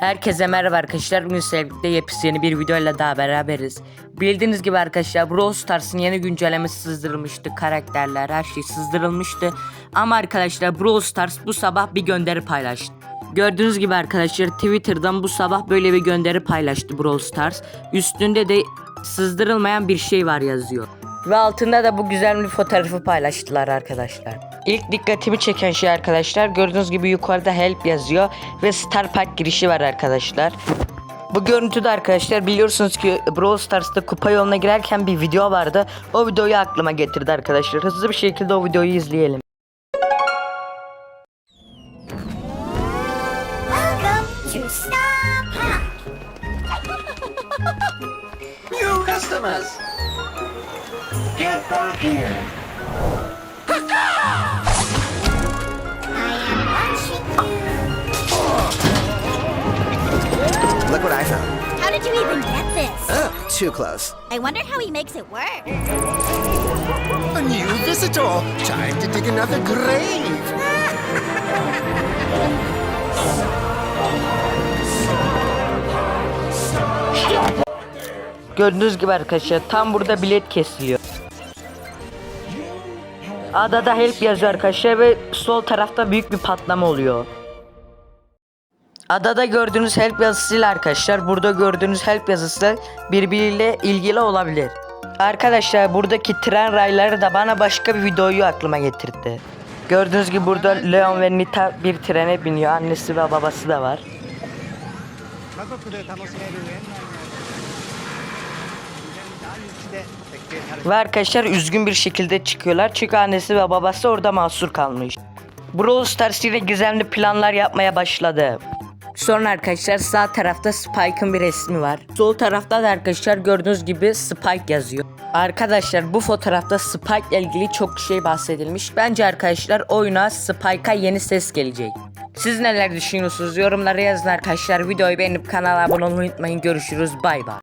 Herkese merhaba arkadaşlar. Bugün sevgilikte yepyeni bir videoyla daha beraberiz. Bildiğiniz gibi arkadaşlar Brawl Stars'ın yeni güncellemesi sızdırılmıştı. Karakterler her şey sızdırılmıştı. Ama arkadaşlar Brawl Stars bu sabah bir gönderi paylaştı. Gördüğünüz gibi arkadaşlar Twitter'dan bu sabah böyle bir gönderi paylaştı Brawl Stars. Üstünde de sızdırılmayan bir şey var yazıyor. Ve altında da bu güzel bir fotoğrafı paylaştılar arkadaşlar. İlk dikkatimi çeken şey arkadaşlar gördüğünüz gibi yukarıda help yazıyor ve Star Pack girişi var arkadaşlar. Bu görüntüde arkadaşlar biliyorsunuz ki Brawl Stars'ta kupa yoluna girerken bir video vardı. O videoyu aklıma getirdi arkadaşlar. Hızlı bir şekilde o videoyu izleyelim. Welcome to Star Park. New customers! Get back here! I am watching you. Look what I found. How did you even get this? Ugh, too close. I wonder how he makes it work. A new visitor. Time to dig another grave. Gördüğünüz gibi arkadaşlar tam burada bilet kesiliyor. Adada help yazıyor arkadaşlar ve sol tarafta büyük bir patlama oluyor. Adada gördüğünüz help yazısıyla arkadaşlar burada gördüğünüz help yazısı birbiriyle ilgili olabilir. Arkadaşlar buradaki tren rayları da bana başka bir videoyu aklıma getirdi. Gördüğünüz gibi burada Leon ve Nita bir trene biniyor. Annesi ve babası da var. Ve arkadaşlar üzgün bir şekilde çıkıyorlar çünkü annesi ve babası orada mahsur kalmış. Brawl Stars yine gizemli planlar yapmaya başladı. Sonra arkadaşlar sağ tarafta Spike'ın bir resmi var. Sol tarafta da arkadaşlar gördüğünüz gibi Spike yazıyor. Arkadaşlar bu fotoğrafta Spike ile ilgili çok şey bahsedilmiş. Bence arkadaşlar oyuna Spike'a yeni ses gelecek. Siz neler düşünüyorsunuz? Yorumlara yazın arkadaşlar. Videoyu beğenip kanala abone olmayı unutmayın. Görüşürüz. Bay bay.